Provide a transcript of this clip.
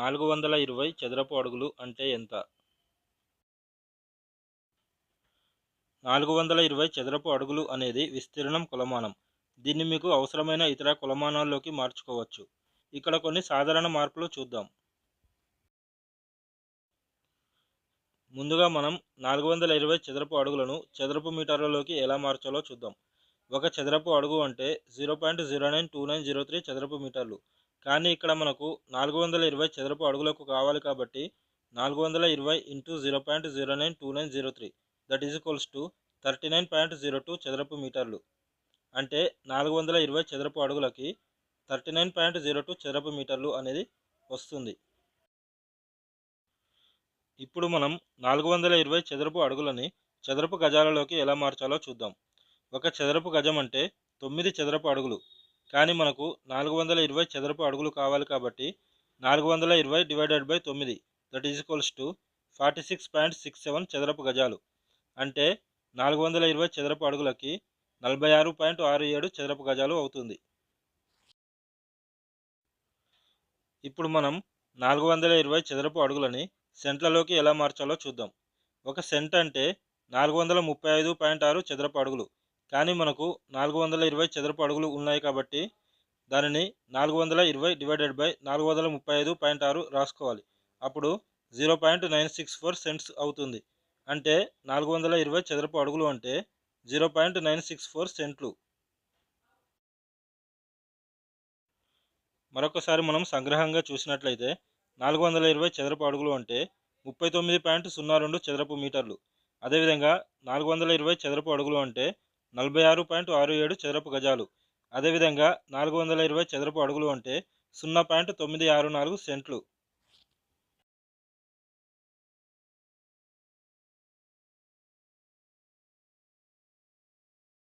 నాలుగు వందల ఇరవై చదరపు అడుగులు అంటే ఎంత? నాలుగు వందల ఇరవై చదరపు అడుగులు అనేది విస్తీర్ణం కొలమానం. దీన్ని మీకు అవసరమైన ఇతర కొలమానాల్లోకి మార్చుకోవచ్చు. ఇక్కడ కొన్ని సాధారణ మార్పులు చూద్దాం. ముందుగా మనం నాలుగు వందల ఇరవై చదరపు అడుగులను చదరపు మీటర్లలోకి ఎలా మార్చాలో చూద్దాం. ఒక చదరపు అడుగు అంటే zero point zero nine two nine zero three చదరపు మీటర్లు. కానీ ఇక్కడ మనకు నాలుగు వందల ఇరవై చదరపు అడుగులకు కావాలి కాబట్టి నాలుగు వందల ఇరవై into zero point zero nine two nine zero three. That is equals to thirty nine point zero two చదరపు మీటర్లు. అంటే నాలుగు వందల ఇరవై చదరపు అడుగులకి thirty nine point zero two చదరపు మీటర్లు అనేది వస్తుంది. ఇప్పుడు మనం నాలుగు వందల ఇరవై చదరపు అడుగులని చదరపు గజాలలోకి ఎలా మార్చాలో చూద్దాం. ఒక చదరపు గజం అంటే తొమ్మిది చదరపు అడుగులు. కానీ మనకు నాలుగు వందల ఇరవై చదరపు అడుగులు కావాలి కాబట్టి నాలుగు వందల ఇరవై డివైడెడ్ బై తొమ్మిది that is equals to forty six point six seven చదరపు గజాలు. అంటే నాలుగు వందల ఇరవై చదరపు అడుగులకి నలభై ఆరు పాయింట్ ఆరు ఏడు చదరపు గజాలు అవుతుంది. ఇప్పుడు మనం నాలుగు వందల ఇరవై చదరపు అడుగులని సెంట్లలోకి ఎలా మార్చాలో చూద్దాం. ఒక సెంట్ అంటే నాలుగు వందల ముప్పై ఐదు పాయింట్ ఆరు చదరపు అడుగులు. కానీ మనకు నాలుగు వందల ఇరవై చదరపు అడుగులు ఉన్నాయి కాబట్టి దానిని నాలుగు వందల ఇరవై డివైడెడ్ బై నాలుగు వందల ముప్పై ఐదు పాయింట్ ఆరు రాసుకోవాలి. అప్పుడు zero point nine six four cents అవుతుంది. అంటే నాలుగు వందల ఇరవై చదరపు అడుగులు అంటే zero point nine six four సెంట్లు. మరొకసారి మనం సంగ్రహంగా చూసినట్లయితే నాలుగు వందల ఇరవై చదరపు అడుగులు అంటే ముప్పై తొమ్మిది పాయింట్ సున్నా రెండు చదరపు మీటర్లు. అదేవిధంగా నాలుగు వందల ఇరవై చదరపు అడుగులు అంటే నలభై ఆరు పాయింట్ ఆరు ఏడు చదరపు గజాలు. అదేవిధంగా నాలుగు వందల ఇరవై చదరపు అడుగులు అంటే సున్నా పాయింట్ తొమ్మిది ఆరు నాలుగు సెంట్లు.